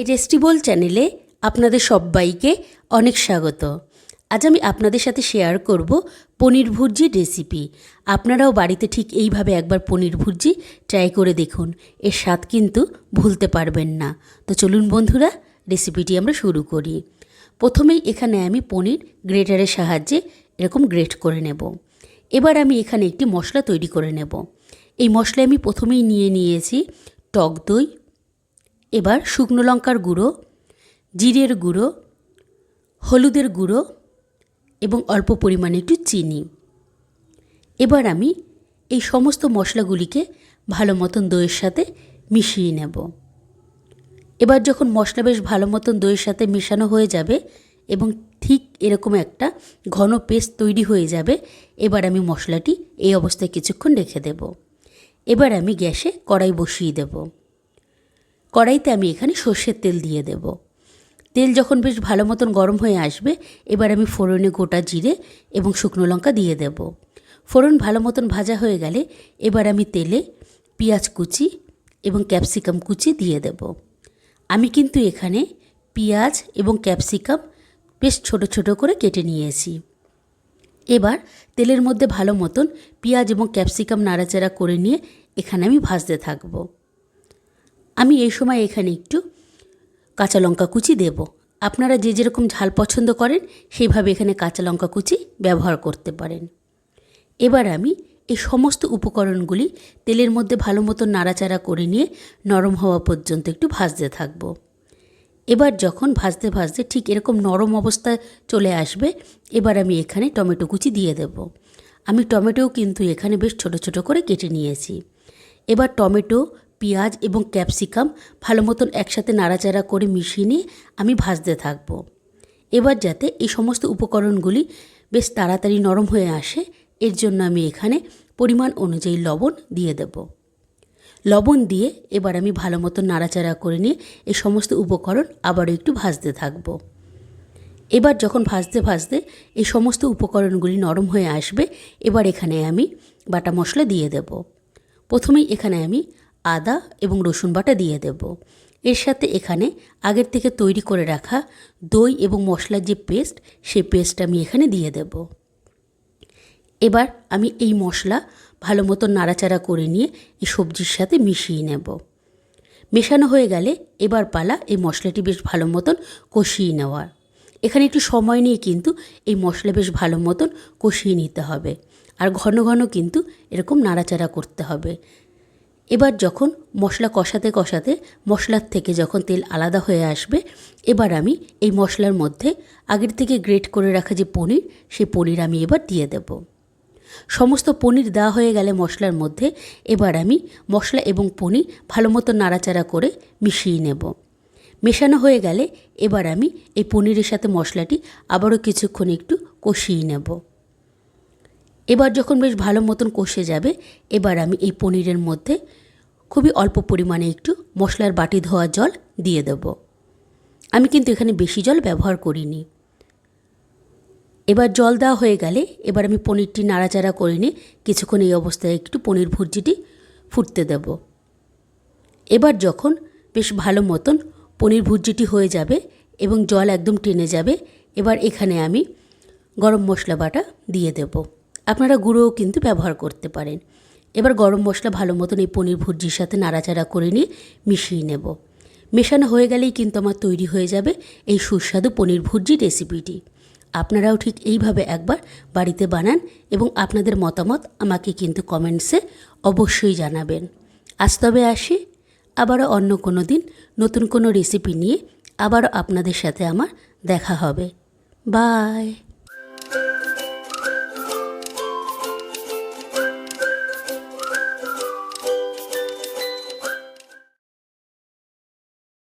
এই টেস্টিবল চ্যানেলে আপনাদের সবাইকে অনেক স্বাগত। আজ আমি আপনাদের সাথে শেয়ার করব পনির ভুর্জি রেসিপি আপনারাও বাড়িতে ঠিক এইভাবে একবার পনির ভুর্জি ট্রাই করে দেখুন। এর স্বাদ কিন্তু ভুলতে পারবেন না। তো চলুন বন্ধুরা রেসিপিটি আমরা শুরু করি। প্রথমেই এখানে আমি পনির গ্রেটারের সাহায্যে এরকম গ্রেট করে নেব। এবার আমি এখানে একটি মশলা তৈরি করে নেব। এই মশলা আমি প্রথমেই নিয়ে নিয়েছি টক দই এবার শুকনো লঙ্কার গুঁড়ো, জিরের গুঁড়ো, হলুদের গুঁড়ো এবং অল্প পরিমাণে একটু চিনি। এবার আমি এই সমস্ত মশলাগুলিকে ভালো মতন দইয়ের সাথে মিশিয়ে নেব। এবার যখন মশলা বেশ ভালো মতন দইয়ের সাথে মেশানো হয়ে যাবে এবং ঠিক এরকম একটা ঘন পেস্ট তৈরি হয়ে যাবে, এবার আমি মশলাটি এই অবস্থায় কিছুক্ষণ রেখে দেব। এবার আমি গ্যাসে কড়াই বসিয়ে দেব। কড়াইতে আমি এখানে সর্ষের তেল দিয়ে দেব। তেল যখন বেশ ভালো মতন গরম হয়ে আসবে, এবার আমি ফোড়নে গোটা জিরে এবং শুকনো লঙ্কা দিয়ে দেব। ফোড়ন ভালো মতন ভাজা হয়ে গেলে এবার আমি তেলে পেঁয়াজ কুচি এবং ক্যাপসিকাম কুচি দিয়ে দেব। আমি কিন্তু এখানে পেঁয়াজ এবং ক্যাপসিকাম বেশ ছোট ছোট করে কেটে নিয়েছি। এবার তেলের মধ্যে ভালো মতন পেঁয়াজ এবং ক্যাপসিকাম নাড়াচাড়া করে নিয়ে এখানে আমি ভাজতে থাকব। আমি এই সময় এখানে একটু কাঁচা লঙ্কা কুচি দেব। আপনারা যে যেরকম ঝাল পছন্দ করেন, সেইভাবে এখানে কাঁচা লঙ্কা কুচি ব্যবহার করতে পারেন। এবার আমি এই সমস্ত উপকরণগুলি তেলের মধ্যে ভালো মতো নাড়াচাড়া করে নিয়ে নরম হওয়া পর্যন্ত একটু ভাজতে থাকব। এবার যখন ভাজতে ভাজতে ঠিক এরকম নরম অবস্থায় চলে আসবে, এবার আমি এখানে টমেটো কুচি দিয়ে দেব। আমি টমেটোও কিন্তু এখানে বেশ ছোট ছোট করে কেটে নিয়েছি। এবার টমেটো পেঁয়াজ এবং ক্যাপসিকাম ভালো মতন একসাথে নাড়াচাড়া করে মিশিয়ে নিয়ে আমি ভাজতে থাকব। এবার যাতে এই সমস্ত উপকরণগুলি বেশ তাড়াতাড়ি নরম হয়ে আসে, এর জন্য আমি এখানে পরিমাণ অনুযায়ী লবণ দিয়ে দেবো। লবণ দিয়ে এবার আমি ভালো মতো নাড়াচাড়া করে নিয়ে এই সমস্ত উপকরণ আবারও একটু ভাজতে থাকব। এবার যখন ভাজতে ভাজতে এই সমস্ত উপকরণগুলি নরম হয়ে আসবে, এবার এখানে আমি বাটা মশলা দিয়ে দেব। প্রথমেই এখানে আমি আদা এবং রসুন বাটা দিয়ে দেব। এর সাথে এখানে আগের থেকে তৈরি করে রাখা দই এবং মশলার যে পেস্ট, সেই পেস্ট আমি এখানে দিয়ে দেব। এবার আমি এই মশলা ভালো মতো নাড়াচাড়া করে নিয়ে এই সবজির সাথে মিশিয়ে নেব। মেশানো হয়ে গেলে এবার পালা এই মশলাটি বেশ ভালো মতন কষিয়ে নেওয়ার। এখানে একটু সময় নিয়ে কিন্তু এই মশলা বেশ ভালো মতন কষিয়ে নিতে হবে। আর ঘন ঘন কিন্তু এরকম নাড়াচাড়া করতে হবে। এবার যখন মশলা কষাতে কষাতে মশলার থেকে যখন তেল আলাদা হয়ে আসবে, এবার আমি এই মশলার মধ্যে আগের থেকে গ্রেট করে রাখা যে পনির, সেই পনির আমি এবার দিয়ে দেবো। সমস্ত পনির দেওয়া হয়ে গেলে মশলার মধ্যে এবার আমি মশলা এবং পনির ভালো মতো নাড়াচাড়া করে মিশিয়ে নেব। মেশানো হয়ে গেলে এবার আমি এই পনিরের সাথে মশলাটি আবারও কিছুক্ষণ একটু কষিয়ে নেব। এবার যখন বেশ ভালো মতন কষে যাবে, এবার আমি এই পনিরের মধ্যে খুবই অল্প পরিমাণে একটু মশলার বাটি ধোয়া জল দিয়ে দেব। আমি কিন্তু এখানে বেশি জল ব্যবহার করিনি। এবার জল দেওয়া হয়ে গেলে এবার আমি পনিরটি নাড়াচাড়া করে নিয়ে কিছুক্ষণ এই অবস্থায় একটু পনির ভুর্জিটি ফুটতে দেব। এবার যখন বেশ ভালো মতন পনির ভুর্জিটি হয়ে যাবে এবং জল একদম টেনে যাবে, এবার এখানে আমি গরম মশলা বাটা দিয়ে দেব। আপনারা গুঁড়োও কিন্তু ব্যবহার করতে পারেন। এবার গরম মশলা ভালো মতন এই পনির ভুর্জির সাথে নাড়াচাড়া করে নিয়ে মিশিয়ে নেব। মেশানো হয়ে গেলেই কিন্তু আমার তৈরি হয়ে যাবে এই সুস্বাদু পনির ভুর্জি রেসিপিটি। আপনারাও ঠিক এইভাবে একবার বাড়িতে বানান এবং আপনাদের মতামত আমাকে কিন্তু কমেন্টসে অবশ্যই জানাবেন। আজ তবে আসি, আবারও অন্য কোনো দিন নতুন কোনো রেসিপি নিয়ে আবারও আপনাদের সাথে আমার দেখা হবে। বাই!